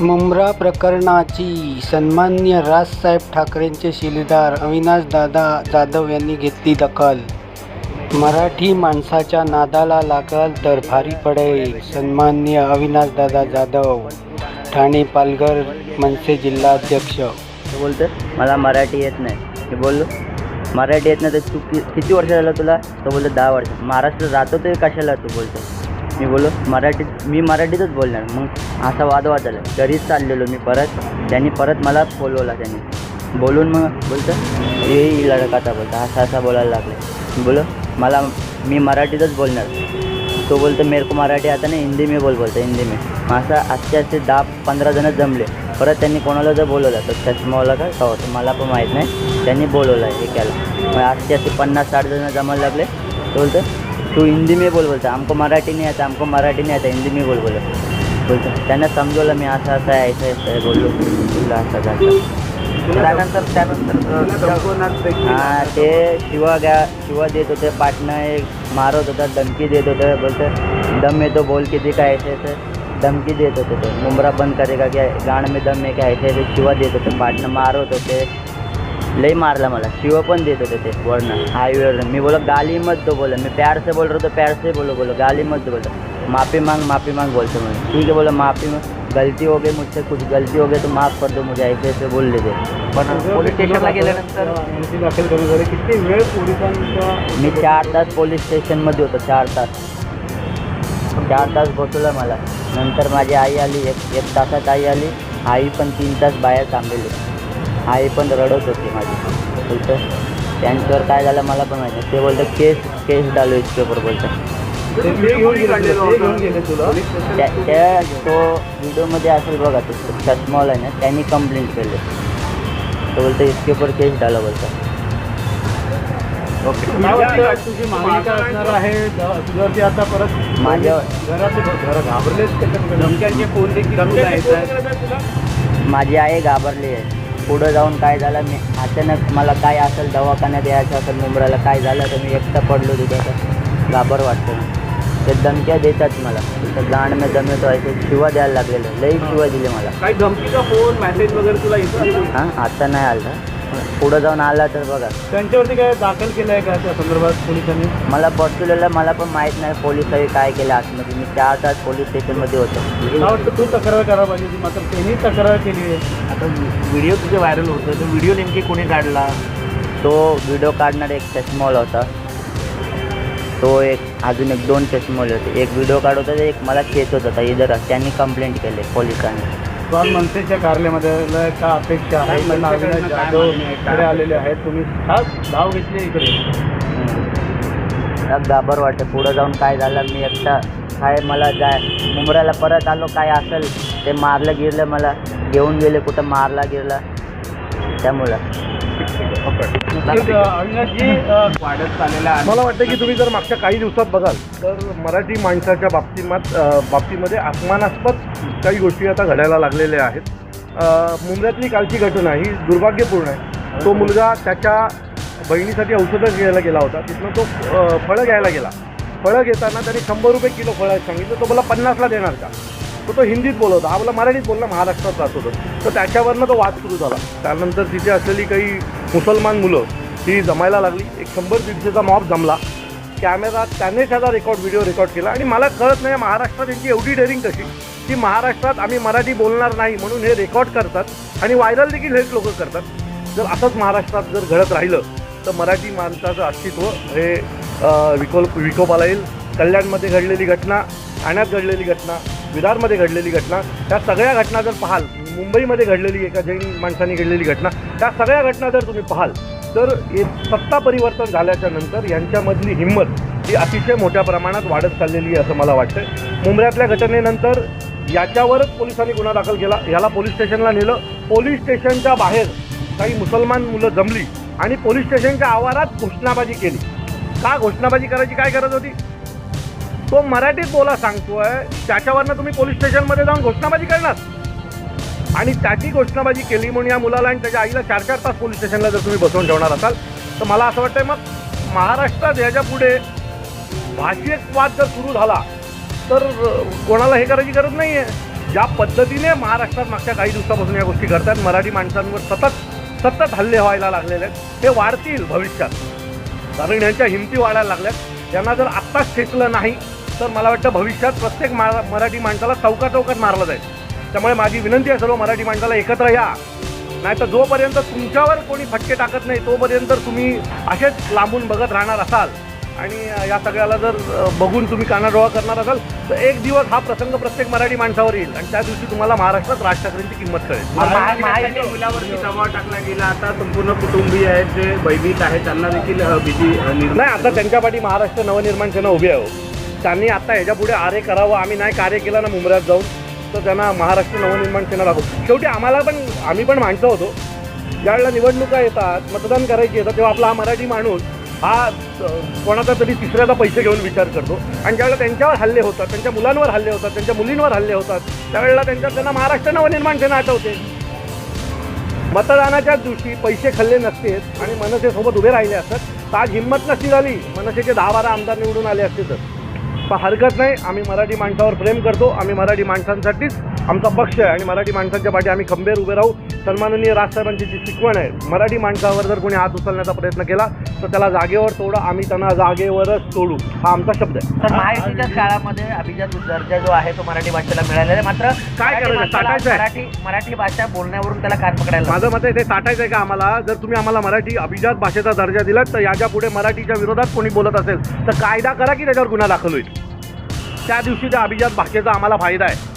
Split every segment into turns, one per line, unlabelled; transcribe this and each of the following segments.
मुंब्रा प्रकरणाची सन्माननीय राजसाहेब ठाकरेंचे शिलेदार अविनाशदादा जाधव यांनी घेतली दखल. मराठी माणसाच्या नादाला लागल तर भारी पडेल सन्माननीय अविनाशदादा जाधव. ठाणे पालघर मनसे जिल्हाध्यक्ष.
तो बोलतो मला मराठी येत नाही. मी बोललो? मराठी येत नाही तर तू किती वर्ष झालं तुला? तो बोलतो दहा वर्ष. महाराष्ट्र राहतो ते कशाला तू बोलतो? मी बोललो मराठीत मी मराठीतच बोलणार. मग असा वादवाद झाला घरीच चाललेलो मी परत. त्यांनी परत मला बोलवला त्यांनी. बोलून मग बोलतं हे लडकाचा बोलतो? असा असा बोलायला लागले. बोलो मला मी मराठीतच बोलणार. तो बोलतो मेरे को मराठी आता नाही हिंदी मी बोल बोलतो हिंदी मी. असं आजचे असे दहा पंधरा जण जमले. परत त्यांनी कोणाला जर बोलवलं तर चष्मावाला का का होतं? मला पण माहीत नाही. त्यांनी बोलवलं आहे एकाला मग आजचे असे पन्नास साठ जण जमायला लागले. तो बोलतो तू हिंदी में बोल बोलतो हमको मराठी नाही आता हमको मराठी नाही आता हिंदी मी बोल बोलो। बोलतो त्यांना समजवलं मी असं असं आहे असं असं आहे बोललो. तुला असं झालं
त्यानंतर त्यानंतर
हां ते शिवा घ्या शिवा देत होते पाटणं एक मारत होता धमकी देत होतं बोलतं दम येतो बोल किती काय ऐसे ऐसे धमकी देत होते ते मुंबरा बंद करेगा क्या गाण में दम आहे काय ऐसे ऐसे शिवा देत होते पाटणं मारत होते लई मारला मला. शिव पण देत होते ते वरनं. हायवेवर मी बोलो गाली मत दो बोला. मैं प्यार से बोल रहा तो प्यार से बोलो. बोलो गाली मत दो बोलो माफ़ी मांग माफ़ी मांग बोलते मुझे ठीक है बोलो माफ़ी मांग. गलती हो गई मुझसे कुछ गलती हो गई तो माफ़ कर दो मुझे ऐसे ऐसे बोल लेते
पण पोलीस स्टेशनला गेल्यानंतर
दाखल करण्यात आले किती वेळ पोलिसांचा
मी चार तास पोलीस स्टेशनमध्ये होतो चार तास. चार तास बसवलं मला. नंतर माझी आई आली एक एक तासात आई आली. आई पण तीन तास बाहेर थांबलेली. आई पण रडत होती माझी. बोलतं त्यांच्यावर काय झालं मला पण माहिती. ते बोलतं केस केस डालो इसके ऊपर बोलतं. त्या त्या तो व्हिडिओमध्ये असेल बघा तो चष्मावाला आहे ना त्यांनी कंप्लेंट केली. तो बोलतं इसके ऊपर केस डालो बोलतं. माझ्या-
धमक्यांचे फोन देखील
माझी आई घाबरली आहे. पुढं जाऊन काय झालं? मी अचानक मला काय असेल दवाखान्यात यायचं असेल मुंबईला काय झालं तर मी एकटा पडलो तिथं तर घाबर वाटतं. ते धमक्या देतात मला. तिथं गाण में दम येतो आहे शिवा द्यायला लागलेलं लई शिवा दिले मला.
काही धमकीचा फोन मेसेज वगैरे तुला येतो
हां आता नाही आलं. पुढं जाऊन आला तर बघा.
त्यांच्यावरती काय दाखल केलं आहे का त्या संदर्भात पोलिसांनी?
मला बसवलेलं मला पण माहीत नाही पोलिसांनी काय केलं आतमध्ये. मी चार तास पोलीस स्टेशनमध्ये होतो.
मला वाटतं तू तक्रार करायला पाहिजे होती मात्र त्यांनी तक्रार केली आहे.
आता व्हिडिओ तुझे व्हायरल होतं तो व्हिडिओ नेमकी कोणी काढला?
तो व्हिडिओ काढणारा एक चष्मावाला होता. तो एक अजून एक दोन चष्मावाले होते. एक व्हिडिओ काढत होता एक मला खेचत होता इधर त्यांनी कंप्लेंट केली पोलिसांनी.
मनसेच्या कार्यालयामध्ये का अपेक्षा आहे? पण अविनाश जाधव इकडे आलेले आहेत. तुम्ही खास धाव घेतली इकडे.
घाबर वाटतं. पुढं जाऊन काय झालं मी एकटा काय मला जाय मुंबऱ्याला परत आलो काय असेल ते मारलं गिरलं मला. घेऊन गेले कुठं मारला गिरला. त्यामुळं.
मला वाटतं की तुम्ही जर मागच्या काही दिवसात बघाल तर मराठी माणसाच्या बाबतीमात बाबतीमध्ये अपमानास्पद काही गोष्टी आता घडायला लागलेल्या आहेत. मुंबईतली कालची घटना ही दुर्भाग्यपूर्ण आहे. तो मुलगा त्याच्या बहिणीसाठी औषधं घ्यायला गेला होता. तिथनं तो फळं घ्यायला गेला. फळं घेताना त्यांनी शंभर रुपये किलो फळं सांगितलं. तो मला पन्नासला देणार का? तो तो हिंदीत बोलत होता. हा मला मराठीत बोलला महाराष्ट्रात राहत होतो. तर त्याच्यावरनं तो वाद सुरू झाला. त्यानंतर तिथे असलेली काही मुसलमान मुलं ही जमायला लागली. एक शंभर दीडशेचा मॉब जमला. कॅमेरा त्याने त्याचा रेकॉर्ड व्हिडिओ रेकॉर्ड केला. आणि मला कळत नाही महाराष्ट्रात यांची एवढी डेअरिंग कशी? की महाराष्ट्रात आम्ही मराठी बोलणार नाही म्हणून हे रेकॉर्ड करतात आणि व्हायरल देखील हेच लोक करतात. जर असंच महाराष्ट्रात जर घडत राहिलं तर मराठी माणसाचं अस्तित्व हे विकोल विकोपाला येईल कल्याणमध्ये घडलेली घटना ठाण्यात घडलेली घटना विरारमध्ये घडलेली घटना या सगळ्या घटना जर पाहाल मुंबईमध्ये घडलेली एका जैन माणसाने घडलेली घटना त्या सगळ्या घटना जर तुम्ही पाहाल तर सत्ता परिवर्तन झाल्याच्यानंतर यांच्यामधली हिंमत ही अतिशय मोठ्या प्रमाणात वाढत चाललेली आहे असं मला वाटतं मुंबऱ्यातल्या घटनेनंतर याच्यावरच पोलिसांनी गुन्हा दाखल केला. याला पोलीस स्टेशनला नेलं. पोलीस स्टेशनच्या बाहेर काही मुसलमान मुलं जमली आणि पोलीस स्टेशनच्या आवारात घोषणाबाजी केली. का घोषणाबाजी करायची काय गरज होती? तो मराठीत बोला सांगतोय त्याच्यावरनं तुम्ही पोलीस स्टेशनमध्ये जाऊन घोषणाबाजी करणार. आणि त्याची घोषणाबाजी केली म्हणून या मुलाला आणि त्याच्या आईला चार चार तास पोलीस स्टेशनला जर तुम्ही बसवून ठेवणार असाल तर मला असं वाटतंय मग महाराष्ट्रात याच्यापुढे भाषिक वाद जर सुरू झाला तर कोणाला हे करायची गरज नाही आहे ज्या पद्धतीने महाराष्ट्रात मागच्या काही दिवसापासून या गोष्टी घडतात मराठी माणसांवर सतत सतत हल्ले व्हायला लागलेले आहेत. ते वाढतील भविष्यात. कारण यांच्या हिमती वाढायला लागल्यात. त्यांना जर आत्ताच ठेचलं नाही तर मला वाटतं भविष्यात प्रत्येक मा मराठी माणसाला चौका चौकात मारलं जाईल. त्यामुळे माझी विनंती आहे सर्व मराठी माणसाला एकत्र या. नाही तर जोपर्यंत तुमच्यावर कोणी फटके टाकत नाही तोपर्यंत तुम्ही असेच लांबून बघत राहणार असाल आणि या सगळ्याला जर बघून तुम्ही कानाडोळा करणार असाल तर एक दिवस हा प्रसंग प्रत्येक मराठी माणसावर येईल आणि त्या दिवशी तुम्हाला महाराष्ट्रात राज ठाकरेंची किंमत कळेल.
मुलावरती दबाव टाकला गेला आता संपूर्ण कुटुंबीय आहेत जे भयभीत आहेत त्यांना देखील भीती
नाही आता त्यांच्या पाठी महाराष्ट्र नवनिर्माण सेना उभी आहे हो. त्यांनी आता ह्याच्या पुढे आरे करावं आम्ही नाही कार्य केलं ना मुंबऱ्यात जाऊन. तर त्यांना महाराष्ट्र नवनिर्माण सेना लागू शेवटी आम्हाला पण आम्ही पण माणसं होतो. ज्यावेळेला निवडणुका येतात मतदान करायची येतात तेव्हा आपला हा मराठी माणूस हा कोणाचा तरी तिसऱ्याचा पैसे घेऊन विचार करतो. आणि ज्यावेळेला त्यांच्यावर हल्ले होतात त्यांच्या मुलांवर हल्ले होतात त्यांच्या मुलींवर हल्ले होतात त्यावेळेला त्यांच्या त्यांना महाराष्ट्र नवनिर्माण सेना आठवते. मतदानाच्याच दिवशी पैसे खाल्ले नसते आणि मनसेसोबत उभे राहिले असतात. तर आज हिंमत नसती झाली. मनसेचे दहा बारा आमदार निवडून आले असते तर. पण हरकत नाही. आम्ही मराठी माणसावर प्रेम करतो. आम्ही मराठी माणसांसाठीच आमचा पक्ष आहे आणि मराठी माणसांच्या पाठी आम्ही खंबेर उभे राहू. सन्माननीय राजसाहेबांची जी शिकवण आहे मराठी माणसावर जर कोणी हात उचलण्याचा प्रयत्न केला तर त्याला जागेवर तोडा आम्ही त्यांना जागेवरच तोडू हा आमचा शब्द आहे.
तर महायुतीच्याच काळामध्ये अभिजात दर्जा जो आहे तो मराठी भाषेला मिळालेला आहे. मात्र
काय
मराठी
करायचं?
मराठी मराठी भाषा बोलण्यावरून त्याला कान पकडायला
माझं मत आहे ते साठायचं आहे का आम्हाला? जर तुम्ही आम्हाला मराठी अभिजात भाषेचा दर्जा दिलात तर याच्यापुढे मराठीच्या विरोधात कोणी बोलत असेल तर कायदा करा की त्याच्यावर गुन्हा दाखल होईल. त्या दिवशी त्या अभिजात भाषेचा आम्हाला फायदा आहे.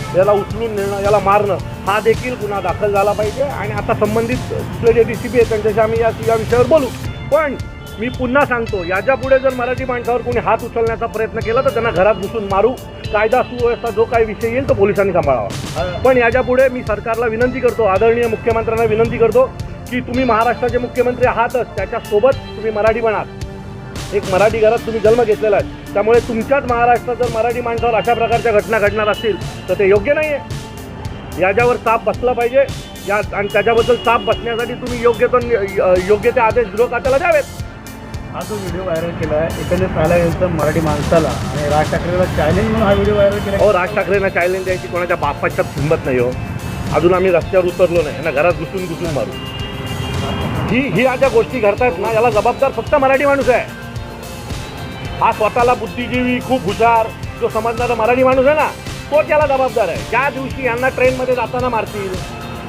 याला उचलून नेणं याला मारणं हा देखील गुन्हा दाखल झाला पाहिजे. आणि आता संबंधित तिथले जे डी सी पी आहेत त्यांच्याशी आम्ही या या विषयावर बोलू. पण मी पुन्हा सांगतो याच्यापुढे जर मराठी माणसावर कोणी हात उचलण्याचा प्रयत्न केला तर त्यांना घरात घुसून मारू. कायदा सुव्यवस्था जो काही विषय येईल तो पोलिसांनी सांभाळावा. पण याच्यापुढे मी सरकारला विनंती करतो आदरणीय मुख्यमंत्र्यांना विनंती करतो की तुम्ही महाराष्ट्राचे मुख्यमंत्री आहातच त्याच्यासोबत तुम्ही मराठी बनात एक मराठी घरात तुम्ही जन्म घेतलेला आहे. त्यामुळे तुमच्याच महाराष्ट्रात जर मराठी माणसावर अशा प्रकारच्या घटना घडणार असतील तर ते योग्य नाही आहे याच्यावर साप बसला पाहिजे. या आणि त्याच्याबद्दल साप बसण्यासाठी तुम्ही योग्य तो योग्य ते आदेश गृह खात्याला द्यावेत.
हा जो व्हिडिओ व्हायरल केला आहे पाहायला गेलं तर मराठी माणसाला आणि राज ठाकरेला चॅलेंज म्हणून हा व्हिडिओ व्हायरल केला.
अहो राज ठाकरेंना चॅलेंज द्यायची कोणाच्या बापाच्या हिंमत नाही हो. अजून आम्ही रस्त्यावर उतरलो नाही ना घरात घुसून घुसून मारू. ही ही ज्या गोष्टी घडतायत ना याला जबाबदार फक्त मराठी माणूस आहे. हा स्वतःला बुद्धिजीवी खूप हुशार जो समजणारा मराठी माणूस आहे ना तो त्याला जबाबदार आहे. ज्या दिवशी यांना ट्रेनमध्ये जाताना मारतील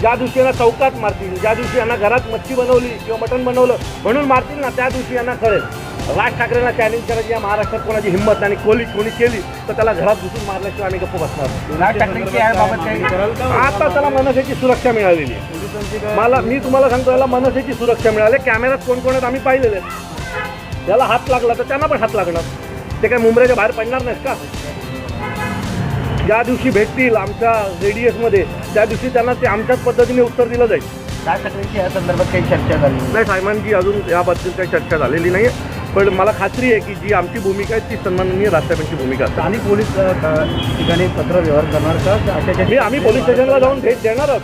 ज्या दिवशी यांना चौकात मारतील ज्या दिवशी यांना घरात मच्छी बनवली किंवा मटण बनवलं म्हणून मारतील ना त्या दिवशी यांना कळेल. राज ठाकरेंना चॅलेंज करायची या महाराष्ट्रात कोणाची हिंमत नाही आणि कोली कोणी केली तर त्याला घरात घुसून मारल्याशिवाय आम्ही गप्प बसणार.
राज
आता त्याला मनसेची सुरक्षा मिळालेली मला मी तुम्हाला सांगतो याला मनसेची सुरक्षा मिळाली. कॅमेऱ्यात कोण कोण आहेत आम्ही पाहिलेले आहेत याला हात लागला तर त्यांना पण हात लागणार. ते काय मुंबईच्या बाहेर पडणार नाहीत का? ज्या दिवशी भेटतील आमच्या रेडियसमध्ये त्या दिवशी त्यांना ते आमच्याच पद्धतीने उत्तर दिलं जाईल.
राज ठाकरेंची या संदर्भात काही चर्चा झाली
नाही? साहेबांची अजून याबद्दल काही चर्चा झालेली नाही पण मला खात्री आहे की जी आमची भूमिका आहे ती सन्माननीय राजसाहेबांची भूमिका असते
स्थानिक पोलीस ठिकाणी पत्र व्यवहार करणार का?
मी आम्ही पोलीस स्टेशनला जाऊन भेट देणार आहोत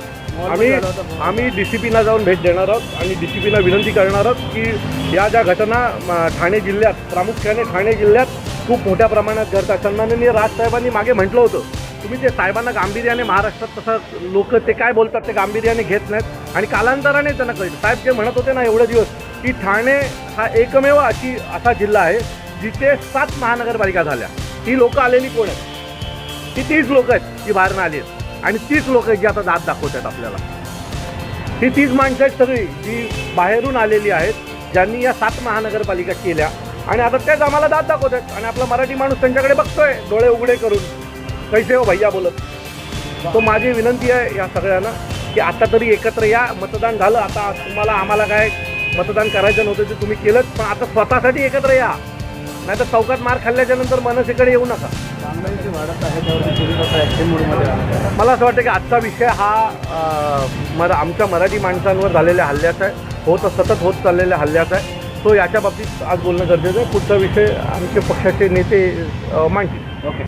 आम्ही आम्ही डी सी पीना जाऊन भेट देणार आहोत आणि डी सी पीना विनंती करणार आहोत की या ज्या घटना ठाणे जिल्ह्यात प्रामुख्याने ठाणे जिल्ह्यात खूप मोठ्या प्रमाणात घडतात सन्माननीय राजसाहेबांनी मागे म्हटलं होतं. तुम्ही ते साहेबांना गांभीर्याने महाराष्ट्रात तसं लोक ते काय बोलतात ते गांभीर्याने घेत नाहीत. आणि कालांतराने त्यांना कळतं साहेब जे म्हणत होते ना एवढे दिवस की ठाणे हा एकमेव अशी असा जिल्हा आहे जिथे सात महानगरपालिका झाल्या. ही लोकं आलेली कोण आहेत? ही तीच लोक आहेत जी बाहेरनं आली आहेत. आणि तीच लोक जी आता दात दाखवत आहेत आपल्याला. ही तीच माणसं आहेत सगळी जी बाहेरून आलेली आहेत ज्यांनी या सात महानगरपालिका केल्या. आणि आता तेच आम्हाला दात दाखवत आहेत आणि आपला मराठी माणूस त्यांच्याकडे बघतोय डोळे उघडे करून. कैसे हो भैया बोलत. तो माझी विनंती आहे या सगळ्यांना की आता तरी एकत्र या मतदान झालं आता तुम्हाला आम्हाला काय मतदान करायचं नव्हतं ते तुम्ही केलंच पण आता स्वतःसाठी एकत्र या. नाही तर चौकात मार खाल्ल्याच्या नंतर मनसेकडे येऊ नका. मला असं वाटतं की आजचा विषय हा मरा आमच्या मराठी माणसांवर झालेल्या हल्ल्याचा आहे. होत सतत होत चाललेल्या हल्ल्याचा आहे. तो याच्या बाबतीत आज बोलणं गरजेचं आहे. पुढचा विषय आमचे पक्षाचे नेते मांडतील.
ओके